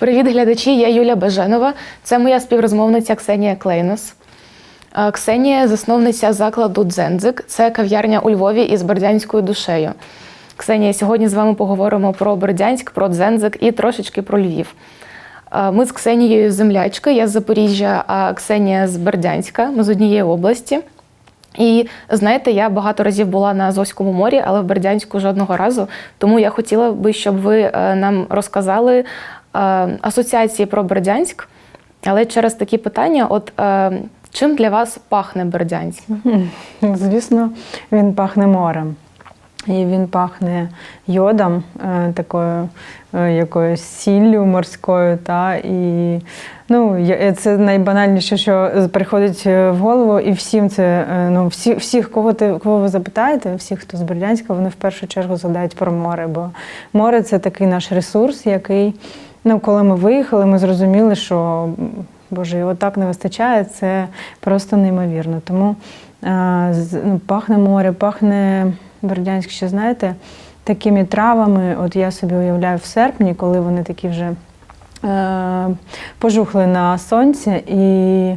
Привіт, глядачі! Я Юля Баженова. Це моя співрозмовниця Ксенія Клейнос. Ксенія засновниця закладу Дзензик. Це кав'ярня у Львові із бердянською душею. Ксенія, сьогодні з вами поговоримо про Бердянськ, про Дзензик і трошечки про Львів. Ми з Ксенією землячки. Я з Запоріжжя, а Ксенія з Бердянська. Ми з однієї області. І знаєте, я багато разів була на Азовському морі, але в Бердянську жодного разу. Тому я хотіла би, щоб ви е, нам розказали асоціації про Бердянськ. Але через такі питання: от е, чим для вас пахне Бердянськ? Звісно, він пахне морем. І він пахне йодом, е, такою е, якоюсь сіллю морською. Та, і, ну, це найбанальніше, що приходить в голову, і всім це, е, ну, всі, всіх, кого, ти, кого ви запитаєте, всіх, хто з Бердянська, вони в першу чергу згадають про море. Бо море це такий наш ресурс, який, ну, коли ми виїхали, ми зрозуміли, що Боже, його так не вистачає, це просто неймовірно. Тому ну, пахне море, пахне Бердянськ, ще знаєте, такими травами. От я собі уявляю в серпні, коли вони такі вже е, пожухли на сонці і.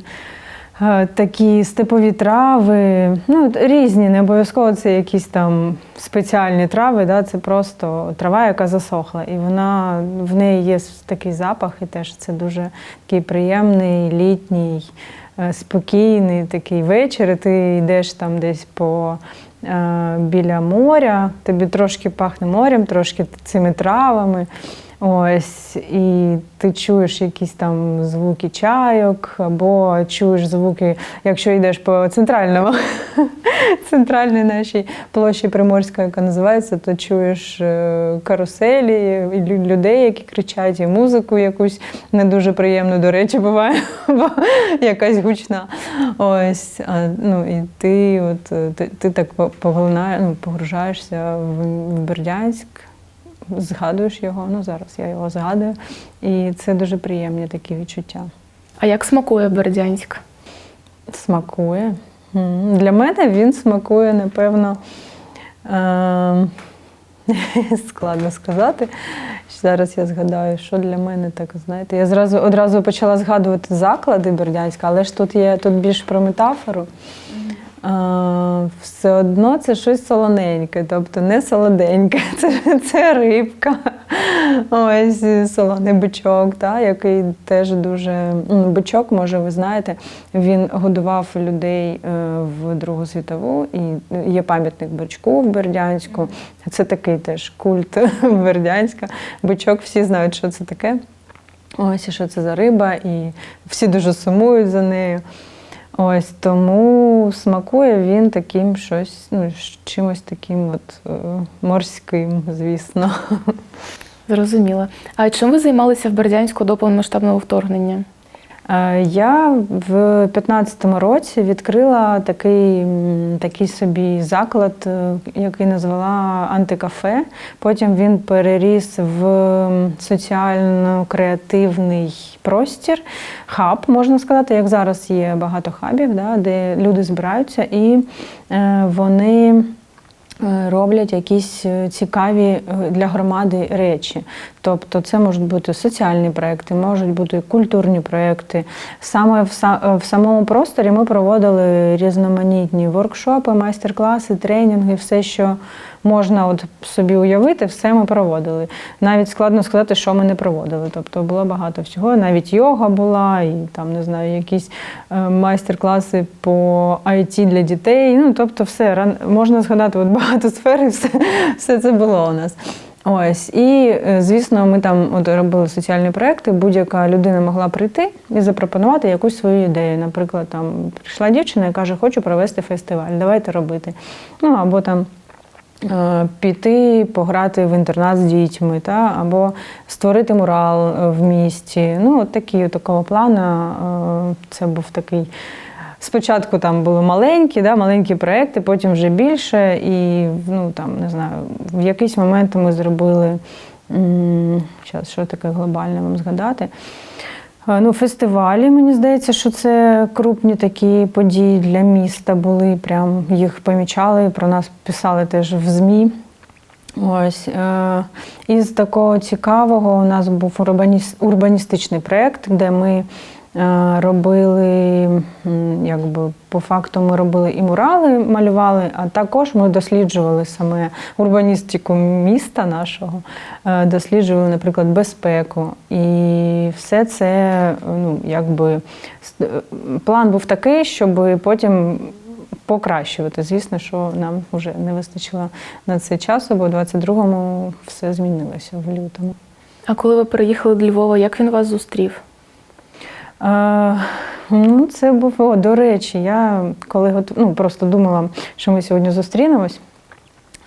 Е, Такі степові трави, ну різні, не обов'язково це якісь там спеціальні трави, да, це просто трава, яка засохла. І вона в неї є такий запах, і теж це дуже такий приємний, літній, е, спокійний такий вечір. Ти йдеш там десь по е, біля моря, тобі трошки пахне морем, трошки цими травами. Ось, і ти чуєш якісь там звуки чайок, або чуєш звуки, якщо йдеш по центральному, центральній нашій площі Приморська, яка називається, то чуєш е, каруселі, і людей, які кричать, і музику якусь не дуже приємну, до речі, буває, бо якась гучна. Ось, а, ну, і ти, от, е, ти, ти так по- поглинає- ну, погружаєшся в Бердянськ згадуєш його. Ну зараз я його згадую, і це дуже приємні такі відчуття. А як смакує Бердянськ? Смакує. Для мене він смакує, напевно. Е- складно сказати. Зараз я згадаю, що для мене так, знаєте. Я зразу одразу почала згадувати заклади Бердянська, але ж тут є тут більш про метафору. Все одно це щось солоненьке, тобто не солоденьке, це, це рибка. Ось солоний бичок, та, який теж дуже бичок, може, ви знаєте, він годував людей е, в Другу світову, і є пам'ятник бичку в Бердянську. Це такий теж культ Бердянська. Бичок всі знають, що це таке. Ось і що це за риба, і всі дуже сумують за нею. Ось тому смакує він таким щось, ну, чимось таким от е, морським, звісно. Зрозуміло. А чим ви займалися в Бердянську до повномасштабного вторгнення? Е, Я в 15-му році відкрила такий, такий собі заклад, е, який назвала антикафе. Потім він переріс в соціально-креативний простір, хаб, можна сказати, як зараз є багато хабів, да, де люди збираються і е, вони. Е, Роблять якісь е, цікаві е, для громади речі. Тобто це можуть бути соціальні проекти, можуть бути культурні проекти. Саме в, в самому просторі ми проводили різноманітні воркшопи, майстер-класи, тренінги, все, що можна от собі уявити, все ми проводили. Навіть складно сказати, що ми не проводили. Тобто було багато всього. Навіть йога була, і там не знаю, якісь е, майстер-класи по IT для дітей. Ну тобто, все можна згадати от багато сфер, і все, все це було у нас. Ось і е, звісно, ми там от робили соціальні проекти. Будь-яка людина могла прийти і запропонувати якусь свою ідею. Наприклад, там прийшла дівчина і каже, хочу провести фестиваль, давайте робити. Ну або там. Е, Піти пограти в інтернат з дітьми, та або створити мурал е, в місті. Ну, от такі от такого плану. е, Це був такий. Спочатку там були маленькі, да, маленькі проекти, потім вже більше. І ну там не знаю, в якийсь момент ми зробили щас, що таке глобальне вам згадати. Е, Ну, фестивалі, мені здається, що це крупні такі події для міста були. Прям їх помічали, про нас писали теж в ЗМІ. Ось е, із такого цікавого у нас був урбаніс, урбаністичний проєкт, де ми робили, якби по факту, ми робили і мурали, малювали, а також ми досліджували саме урбаністику міста нашого, е, досліджували, наприклад, безпеку. І все це, ну, якби е, план був такий, щоб потім покращувати. Звісно, що нам вже не вистачило на це часу, бо у 22-му все змінилося в лютому. А коли ви переїхали до Львова, як він вас зустрів? Ну, це був, о, до речі, я коли ну, просто думала, що ми сьогодні зустрінемось.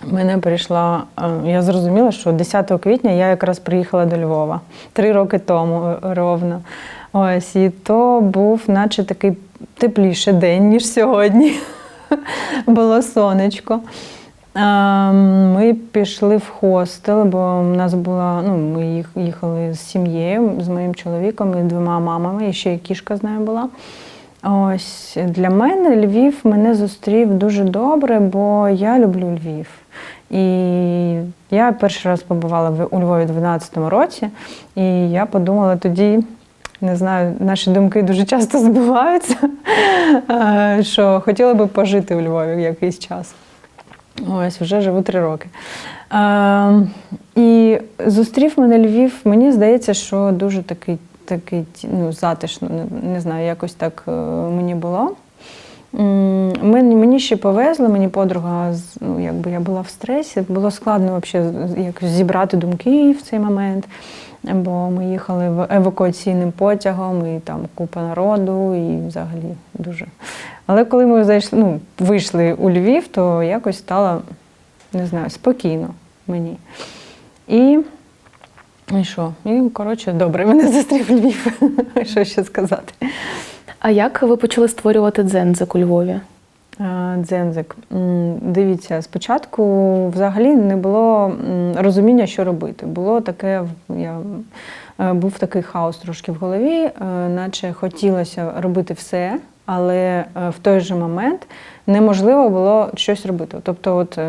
Мене прийшла, е, я зрозуміла, що 10 квітня я якраз приїхала до Львова три роки тому е, ровно. Ось, і то був наче такий тепліший день, ніж сьогодні. Було сонечко. Е, Ми пішли в хостел, бо в нас була, ну, ми їхали з сім'єю, з моїм чоловіком і двома мамами, і ще й кішка з нею була. Ось для мене Львів мене зустрів дуже добре, бо я люблю Львів. І я перший раз побувала у Львові у 2012 році, і я подумала тоді, не знаю, наші думки дуже часто збиваються, е, що хотіла би пожити у Львові якийсь час. Ось вже живу три роки. Е, і зустрів мене Львів. Мені здається, що дуже такий, такий ну, затишно, не, не знаю, якось так е, мені було. Мені, ще повезло, мені подруга, ну, якби я була в стресі, було складно взагалі зібрати думки в цей момент. Бо ми їхали евакуаційним потягом, і там купа народу, і взагалі дуже. Але коли ми зайшли, ну, вийшли у Львів, то якось стало, не знаю, спокійно мені. І, і що? І, коротше, добре, мене зустрів Львів. Що ще сказати? А як ви почали створювати дзензик у Львові? Е, Дзензик. Дивіться, спочатку взагалі не було розуміння, що робити. Було таке, я, е, був такий хаос трошки в голові, е, наче хотілося робити все, але в той же момент неможливо було щось робити. Тобто, от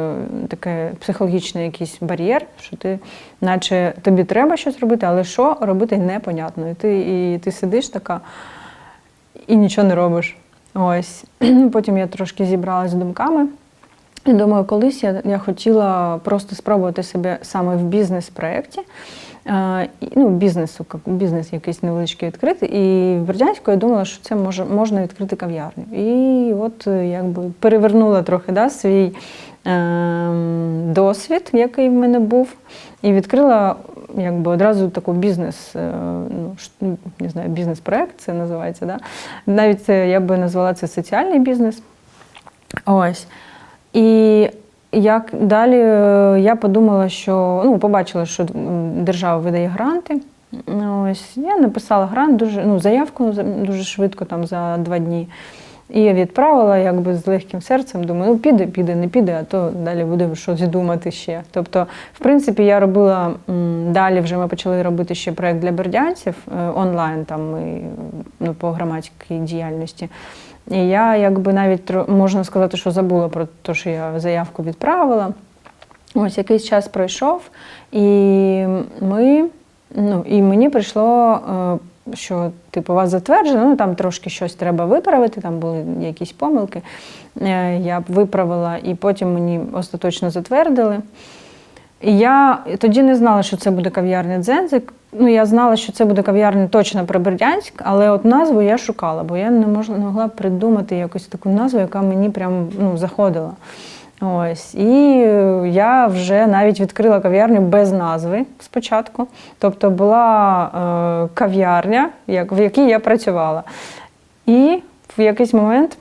таке психологічний якийсь бар'єр, що ти, наче тобі треба щось робити, але що робити непонятно. І ти, і ти сидиш така і нічого не робиш. Ось. Потім я трошки зібралася з думками. І думаю, колись я, я хотіла просто спробувати себе саме в бізнес-проєкті. Ну, бізнесу, бізнес якийсь невеличкий відкрити. І в Бердянську я думала, що це може, можна відкрити кав'ярню. І от е, якби перевернула трохи да, свій досвід, який в мене був, і відкрила якби одразу таку бізнес, е, ну, ну, не знаю, бізнес-проект це називається. Да? Навіть я би назвала це соціальний бізнес. Ось. І як далі е, я подумала, що ну, побачила, що держава видає гранти. Ось я написала грант, дуже ну, заявку дуже швидко, там за два дні. І я відправила якби з легким серцем. Думаю, ну піде, піде, не піде, а то далі будемо щось думати ще. Тобто, в принципі, я робила далі. Вже ми почали робити ще проект для бердянців е, онлайн, там ми ну, по громадській діяльності. І я якби навіть можна сказати, що забула про те, що я заявку відправила. Ось якийсь час пройшов, і ми, ну, і мені прийшло, е, що типу вас затверджено, ну там трошки щось треба виправити, там були якісь помилки. Е, Я виправила, і потім мені остаточно затвердили. І я тоді не знала, що це буде кав'ярня Дзензик. Ну, я знала, що це буде кав'ярня точно про Бердянськ, але от назву я шукала, бо я не мож- не могла придумати якусь таку назву, яка мені прям ну, заходила. Ось. І е, я вже навіть відкрила кав'ярню без назви спочатку. Тобто була е, кав'ярня, як, в якій я працювала. І в якийсь момент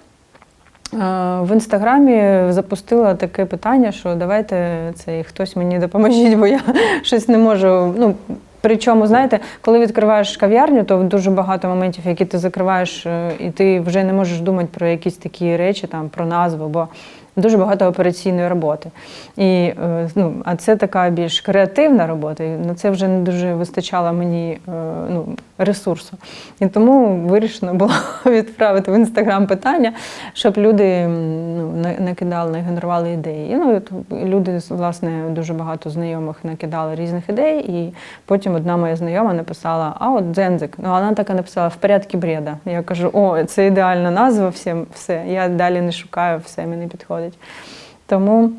Е, В інстаграмі запустила таке питання, що давайте цей хтось мені допоможіть, бо я щось не можу. Ну, причому, знаєте, коли відкриваєш кав'ярню, то дуже багато моментів, які ти закриваєш, е, і ти вже не можеш думати про якісь такі речі, там про назву, бо дуже багато операційної роботи. І, е, ну, а це така більш креативна робота, і на це вже не дуже вистачало мені е, ну, ресурсу. І тому вирішено було відправити в інстаграм питання, щоб люди ну, на- накидали, нагенерували ідеї. І, ну, люди, власне, дуже багато знайомих накидали різних ідей, і потім одна моя знайома написала: А от дзензик. Ну, вона так і написала в порядку бреда. Я кажу, о, це ідеальна назва, всім, все. Я далі не шукаю, все мені підходить. Тому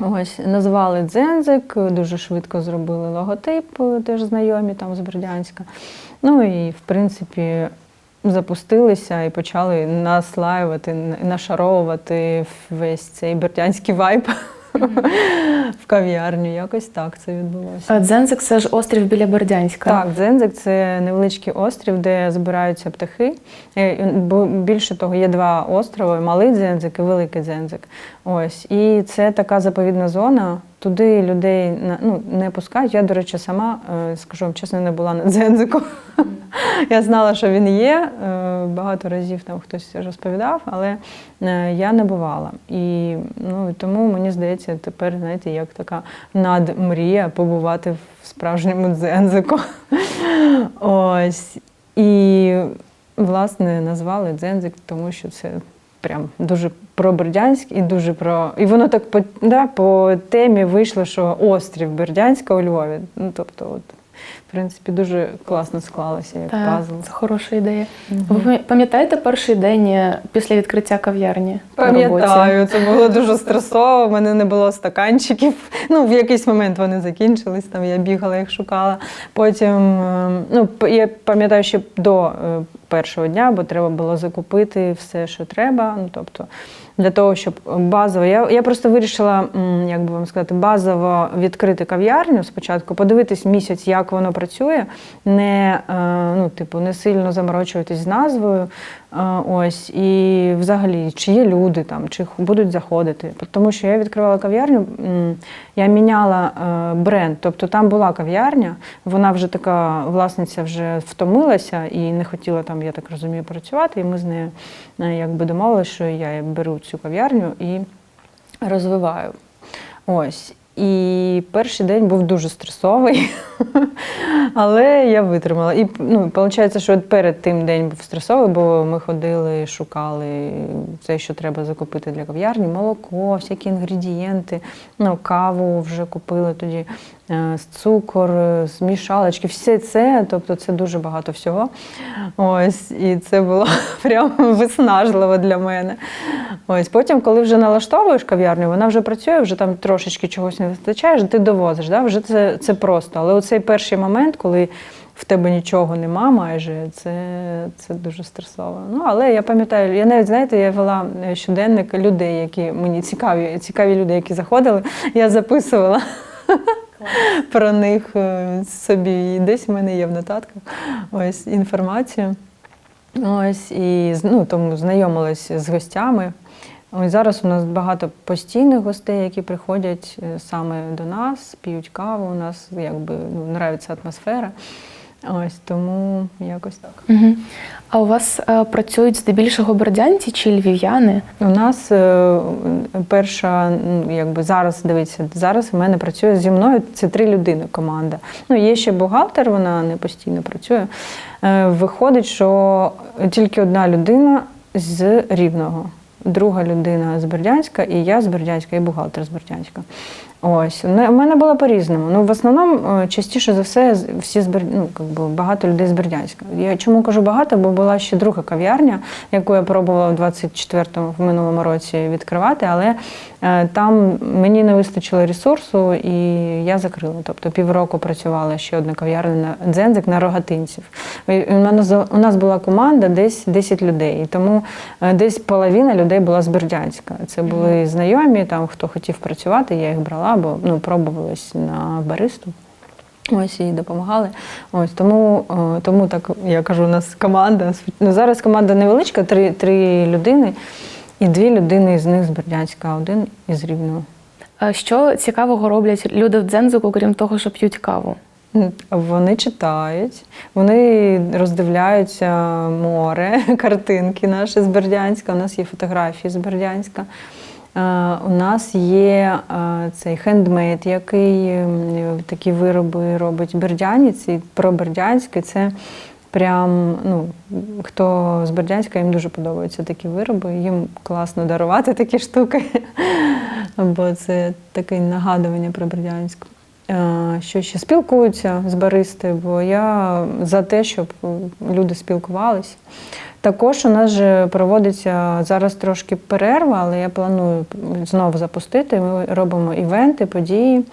ось назвали дзензик, дуже швидко зробили логотип, теж знайомі там з Бердянська. Ну і в принципі. Запустилися і почали наслаювати, нашаровувати весь цей бердянський вайб в кав'ярню. Якось так це відбулося. Дзензик це ж острів біля Бердянська. Так, Дзензик це невеличкий острів, де збираються птахи. Е, Більше того, є два острови: малий дзензик і великий дзензик. Ось. І це така заповідна зона. Туди людей ну, не пускають. Я, до речі, сама, е, скажу вам чесно, не була на дзензику. Я знала, що він є. е, Багато разів там хтось розповідав, але е, я не бувала. І ну, тому мені здається, тепер, знаєте, як така надмрія побувати в справжньому дзензику. Ось. І, власне, назвали дзензик, тому що це прям дуже про Бердянськ і дуже про. І воно так по, да, по темі вийшло, що острів Бердянська у Львові. Ну, тобто, от, в принципі, дуже класно склалося як Так, пазл. це хороша ідея. Ви пам'ятаєте перший день е, після відкриття кав'ярні? Пам'ятаю, це було дуже стресово. У мене не було стаканчиків. Ну, в якийсь момент вони закінчились. Там я бігала, їх шукала. Потім, е, ну, я пам'ятаю ще до е, першого дня, бо треба було закупити все, що треба. Ну, тобто, для того, щоб базово. Я, я просто вирішила, як би вам сказати, базово відкрити кав'ярню спочатку, подивитись місяць, як воно працює, не, е, ну, типу, не сильно заморочуватись з назвою. Ось, і взагалі, чи є люди там, чи будуть заходити. Тому що я відкривала кав'ярню, я міняла е, бренд. Тобто там була кав'ярня, вона вже така власниця вже втомилася і не хотіла там, я так розумію, працювати. І ми з нею е, якби домовилися, що я беру цю кав'ярню і розвиваю. Ось. І перший день був дуже стресовий, але я витримала. І ну, виходить, що перед тим день був стресовий, бо ми ходили, шукали все, що треба закупити для кав'ярні, молоко, всякі інгредієнти, ну, каву вже купили тоді, цукор, е, змішалочки, все це, тобто це дуже багато всього. Ось, і це було прям виснажливо для мене. Ось потім, коли вже налаштовуєш кав'ярню, вона вже працює, вже там трошечки чогось не вистачає, ти довозиш. Да? Вже це, це просто. Але оцей перший момент, коли в тебе нічого нема майже, це, це дуже стресово. Ну, але я пам'ятаю, я навіть знаєте, я вела е, щоденник людей, які мені цікаві, цікаві люди, які заходили, я записувала. Про них е, собі десь в мене є в нотатках ось інформація. Ось і ну, тому знайомилась з гостями. Ось зараз у нас багато постійних гостей, які приходять е, саме до нас, п'ють каву. У нас якби ну, нравиться атмосфера. Ось тому якось так. Мгм. А у вас е, працюють здебільшого бердянці чи львів'яни? У нас е, перша, якби зараз дивіться, зараз в мене працює зі мною це три людини команда. Ну, є ще бухгалтер, вона не постійно працює. Е, Виходить, що тільки одна людина з Рівного, друга людина з Бердянська, і я з Бердянська, і бухгалтер з Бердянська. Ось у мене- було по-різному. Ну, в основному, е, частіше за все, всі з Бер- ну, как би, багато людей з Бердянська. Я чому кажу багато, бо була ще друга кав'ярня, яку я пробувала в 24-му в минулому році відкривати, але е, там мені не вистачило ресурсу, і я закрила. Тобто півроку працювала ще одна кав'ярня на дзензик на рогатинців. І У нас, у нас була команда десь 10 людей, і тому е, десь половина людей була з Бердянська. Це були знайомі, там хто хотів працювати, я їх брала, бо ну, пробувалась на баристу. Ось і допомагали. Ось тому, е, тому так я кажу, у нас команда. Ну, зараз команда невеличка, три, три людини, і дві людини з них з Бердянська, а один із Рівного. А Що цікавого роблять люди в дзензику, крім того, що п'ють каву? Вони читають, вони роздивляються море, картинки наші з Бердянська. У нас є фотографії з Бердянська. У нас є е, цей хендмейд, який такі вироби робить бердянець. І про Бердянське це прям, ну, хто з Бердянська, їм дуже подобаються такі вироби. Їм класно дарувати такі штуки, бо це таке нагадування про Бердянськ. Е, Що ще спілкуються з баристою, бо я за те, щоб люди спілкувалися. Також у нас же проводиться зараз трошки перерва, але я планую знову запустити. Ми робимо івенти, події,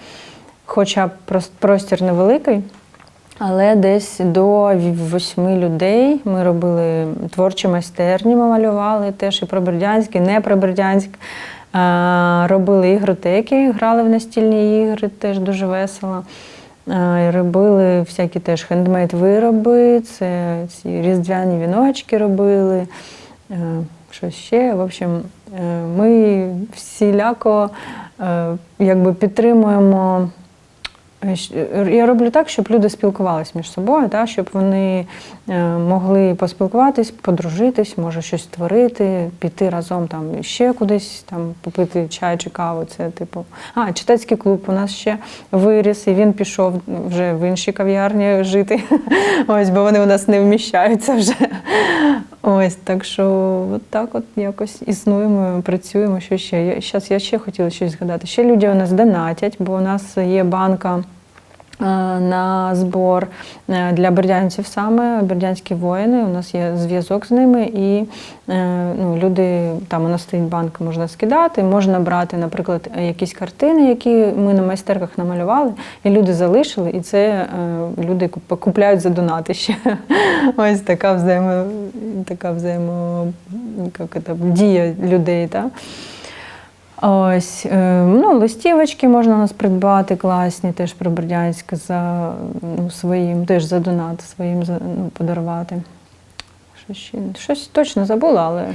хоча простір невеликий, але десь до восьми людей ми робили творчі майстерні, ми малювали теж і про Бердянськ, і не про Бердянськ. Робили ігротеки, грали в настільні ігри, теж дуже весело. Робили всякі теж хендмейд вироби, це ці різдвяні віночки робили, е, що ще. В общем, е, ми всіляко е, якби підтримуємо. Е, щ- Я роблю так, щоб люди спілкувалися між собою, та, щоб вони е, могли поспілкуватись, подружитись, може щось творити, піти разом там ще кудись, там попити чай чи каву. Це типу. А, читацький клуб у нас ще виріс, і він пішов вже в інші кав'ярні жити. Ось, бо вони у нас не вміщаються вже. Ось, так що от так от якось існуємо, працюємо. Що ще? Я, щас я ще хотіла щось згадати. Ще люди у нас донатять, бо у нас є банка. Е, На збор е, для бердянців саме бердянські воїни. У нас є зв'язок з ними, і е, ну, люди там у нас стоїть банк, можна скидати, можна брати, наприклад, якісь картини, які ми на майстерках намалювали, і люди залишили, і це люди купляють за донати ще. Ось така взаємо, така взаємо як це, дія людей. Так? Ось, е, ну, листівочки можна у нас придбати класні, теж про Бердянськ за ну, своїм, теж за донат своїм за, ну, подарувати. Що ще? Щось точно забула, але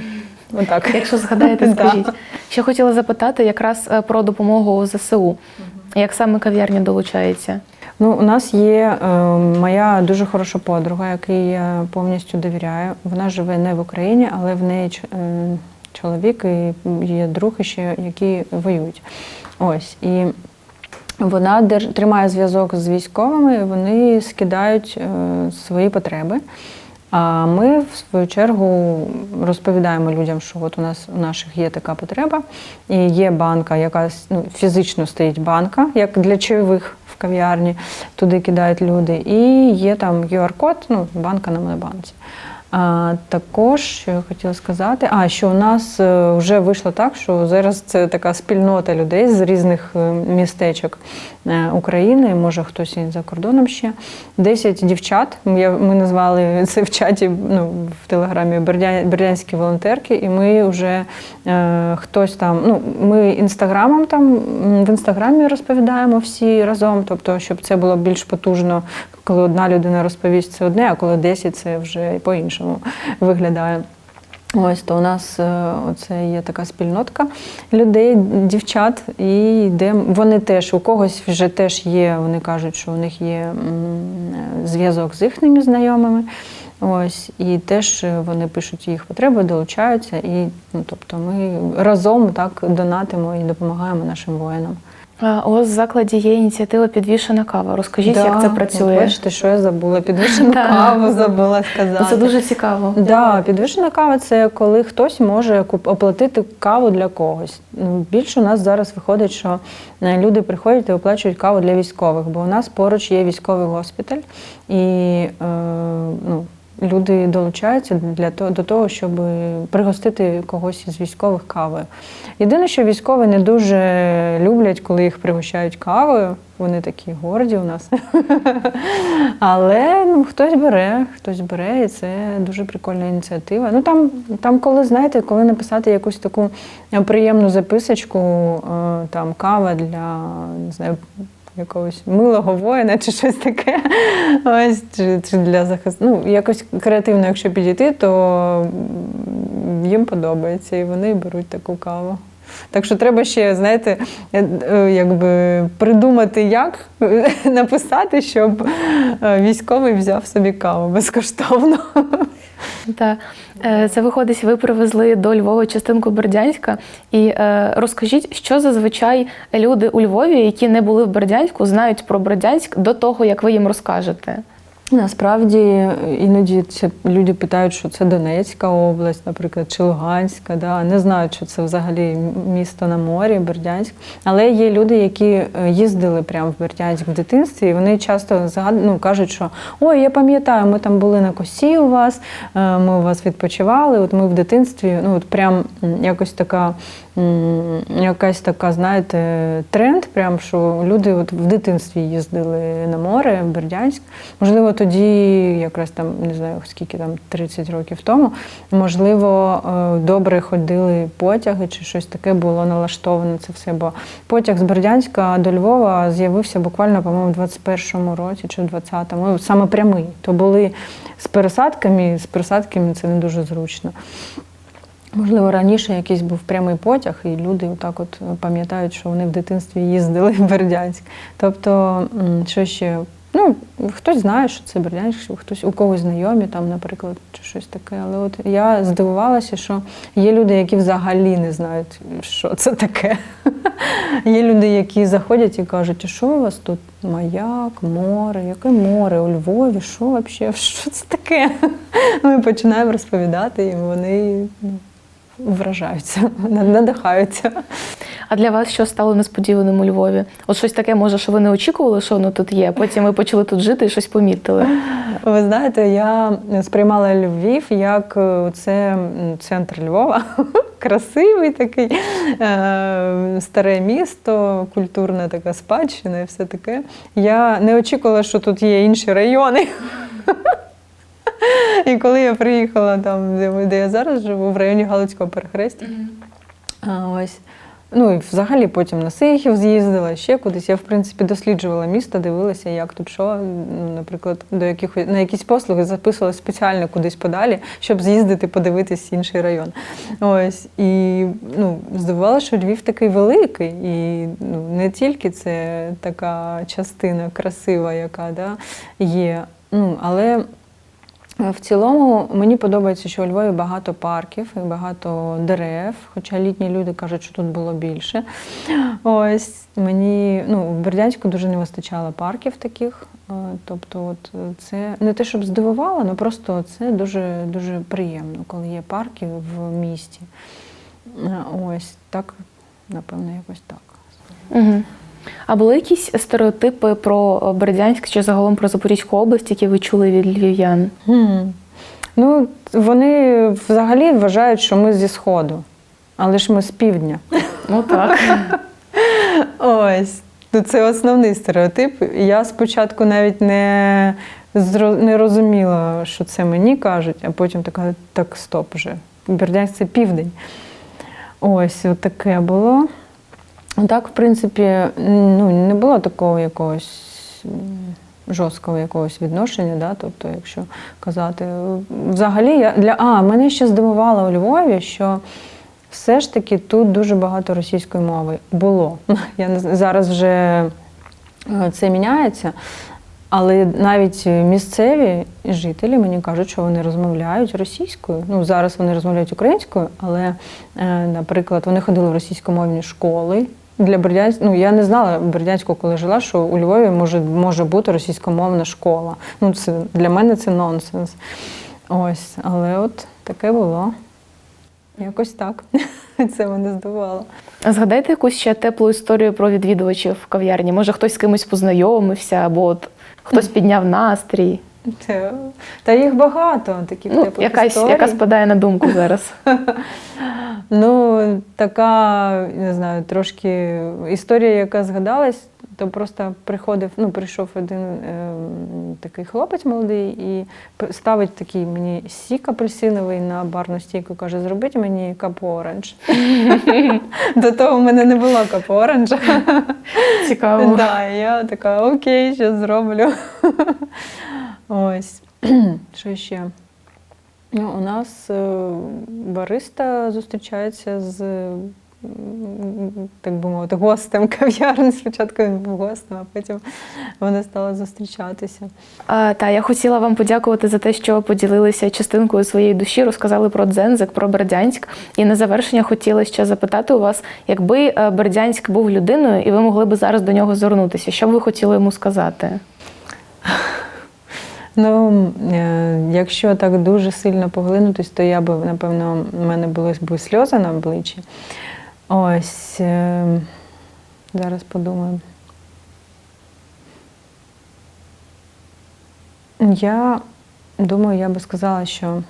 отак. Якщо згадаєте, скажіть. Ще хотіла запитати якраз е, про допомогу ЗСУ. Як саме кав'ярня долучається? Ну, у нас є е, моя дуже хороша подруга, якій я повністю довіряю. Вона живе не в Україні, але в неї е, чоловік і є друг ще, які воюють. Ось. І вона тримає зв'язок з військовими, і вони скидають е, свої потреби. А ми, в свою чергу, розповідаємо людям, що от у нас у наших є така потреба, і є банка, яка ну, фізично стоїть банка, як для чайових в кав'ярні, туди кидають люди. І є там QR-код, ну, банка на монобанці. А, також, що я хотіла сказати, а що у нас е, вже вийшло так, що зараз це така спільнота людей з різних е, містечок України, може хтось і за кордоном ще. 10 дівчат. Ми, ми назвали це в чаті ну, в телеграмі бердянські волонтерки, і ми вже е, хтось там. Ну, ми інстаграмом там в інстаграмі розповідаємо всі разом, тобто, щоб це було більш потужно, коли одна людина розповість це одне, а коли 10 це вже по-іншому виглядає. Ось то у нас е, оце є така спільнотка людей, дівчат, і де вони теж у когось вже теж є. Вони кажуть, що у них є зв'язок з їхніми знайомими. Ось і теж вони пишуть їх потреби, долучаються, і ну тобто ми разом так донатимо і допомагаємо нашим воїнам. У вас в закладі є ініціатива Підвішена кава. Розкажіть, як це працює. Бачите, що я забула? Підвищену Так. каву забула сказати. Це дуже цікаво. Да, підвищена кава це коли хтось може оплатити каву для когось. Ну, Більше у нас зараз виходить, що е, люди приходять і оплачують каву для військових, бо у нас поруч є військовий госпіталь, і е, ну, люди долучаються для того, до того, щоб пригостити когось із військових кавою. Єдине, що військові не дуже люблять, коли їх пригощають кавою. Вони такі горді у нас. Але ну, хтось бере, хтось бере, і це дуже прикольна ініціатива. Ну там, там коли знаєте, коли написати якусь таку е, приємну записочку, е, там кава для не знаю. Якогось милого воїна чи щось таке. Ось, чи, чи для захисту. Ну, якось креативно, якщо підійти, то їм подобається і вони беруть таку каву. Так що треба ще, знаєте, е, е, якби придумати, як написати, щоб е, військовий взяв собі каву безкоштовно. Та е, це виходить, ви привезли до Львова частинку Бердянська. І е, розкажіть, що зазвичай люди у Львові, які не були в Бердянську, знають про Бердянськ до того, як ви їм розкажете. Насправді іноді це люди питають, що це Донецька область, наприклад, чи Луганська, да? не знають, що це взагалі місто на морі, Бердянськ. Але є люди, які е, їздили прямо в Бердянськ в дитинстві, і вони часто ну, кажуть, що ой, я пам'ятаю, ми там були на косі у вас, е, ми у вас відпочивали. От ми в дитинстві, ну от прям якось така. Якась така, знаєте, тренд, прям що люди от в дитинстві їздили на море, в Бердянськ. Можливо, тоді, якраз там не знаю скільки там 30 років тому, можливо, е, добре ходили потяги чи щось таке було налаштовано це все. Бо потяг з Бердянська до Львова з'явився буквально, по-моєму, в 21-му році чи в 20-му. Ну, Саме прямий. То були з пересадками, з пересадками це не дуже зручно. Можливо, раніше якийсь був прямий потяг, і люди отак от пам'ятають, що вони в дитинстві їздили в Бердянськ. Тобто, що ще? Ну, хтось знає, що це Бердянськ, хтось у когось знайомі, там, наприклад, чи щось таке. Але от я здивувалася, що є люди, які взагалі не знають, що це таке. Є люди, які заходять і кажуть, що у вас тут маяк, море, яке море у Львові? Що взагалі? Що це таке? Ми починаємо розповідати, і вони ну, вражаються, надихаються. А для вас що стало несподіваним у Львові? От щось таке, може, що ви не очікували, що воно тут є. Потім ви почали тут жити і щось помітили. Ви знаєте, я сприймала Львів як е, це центр Львова, красивий такий е, старе місто, культурна така спадщина і все таке. Я не очікувала, що тут є інші райони. І коли я приїхала там, де, я зараз живу, в районі Галицького перехрестя, а, ось. Ну і взагалі потім на Сихів з'їздила, ще кудись. Я, в принципі, досліджувала місто, дивилася, як тут що. Ну, Наприклад, до яких, на якісь послуги записувала спеціально кудись подалі, щоб з'їздити, подивитись інший район. Ось. І ну, здивувалося, що Львів такий великий. І ну, не тільки це така частина красива, яка да, є. Ну, але в цілому мені подобається, що у Львові багато парків і багато дерев, хоча літні люди кажуть, що тут було більше. Ось мені ну, в Бердянську дуже не вистачало парків таких. Е, Тобто, от це не те, щоб здивувало, але просто це дуже дуже приємно, коли є парки в місті. Е, Ось так, напевно, якось так. Угу. А були якісь стереотипи про Бердянськ чи загалом про Запорізьку область, які ви чули від львів'ян? Хм. Ну, вони взагалі вважають, що ми зі Сходу, але ж ми з півдня. Ну так. Ось. Ну, це основний стереотип. Я спочатку навіть не, не розуміла, що це мені кажуть, а потім така, так, стоп вже. Бердянськ це південь. Ось, от таке було. Так, в принципі, ну, не було такого якогось жорсткого якогось відношення, да? тобто, якщо казати. Взагалі, я для а, мене ще здивувало у Львові, що все ж таки тут дуже багато російської мови було. Я не зараз вже е, це міняється. Але навіть місцеві жителі мені кажуть, що вони розмовляють російською. Ну зараз вони розмовляють українською, але, е, наприклад, вони ходили в російськомовні школи. Для Бердянськ... ну я не знала Бердянську, коли жила, що у Львові може, може бути російськомовна школа. Ну, це для мене це нонсенс. Ось, але от таке було. Якось так. Це мене здивувало. Згадайте якусь ще теплу історію про відвідувачів в кав'ярні. Може, хтось з кимось познайомився, або от хтось підняв настрій. Це... Та їх багато таких Ну, теплих якась, історій. яка спадає на думку зараз. Ну, така, не знаю, трошки історія, яка згадалась, то просто приходив, ну, прийшов один е, такий хлопець молодий і ставить такий мені сік апельсиновий на барну стійку, каже, зробіть мені капу оранж. До того в мене не було капу оранжа. Цікаво. Да, я така, окей, що зроблю. Ось. Що ще? Ну, у нас е, бариста зустрічається з так би мовити, гостем кав'ярні. Спочатку він був гостем, а потім вони стали зустрічатися. А, та я хотіла вам подякувати за те, що поділилися частинкою своєї душі, розказали про Дзензик, про Бердянськ. І на завершення хотіла ще запитати у вас, якби е, Бердянськ був людиною, і ви могли б зараз до нього звернутися, що б ви хотіли йому сказати? Ну, е, якщо так дуже сильно поглинутись, то я би, напевно, в мене були б сльози на обличчі. Ось е, зараз подумаю. Я думаю, я би сказала, що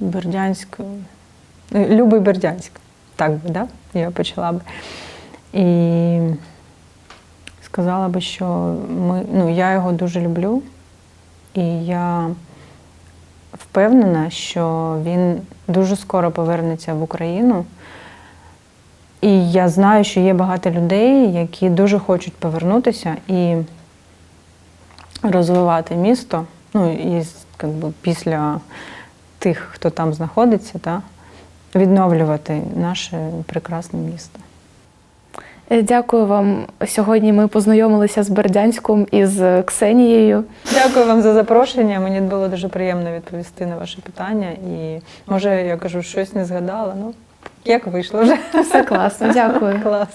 Бердянськ, е, любий Бердянськ, так би, да? я почала би. І сказала би, що ми, ну, я його дуже люблю, і я впевнена, що він дуже скоро повернеться в Україну. І я знаю, що є багато людей, які дуже хочуть повернутися і розвивати місто. Ну, і би, після тих, хто там знаходиться, та, відновлювати наше прекрасне місто. Е, Дякую вам. Сьогодні ми познайомилися з Бердянськом і з Ксенією. Дякую вам за запрошення. Мені було дуже приємно відповісти на ваше питання. І може я кажу, щось не згадала. Ну як вийшло вже. Все класно, дякую. Клас.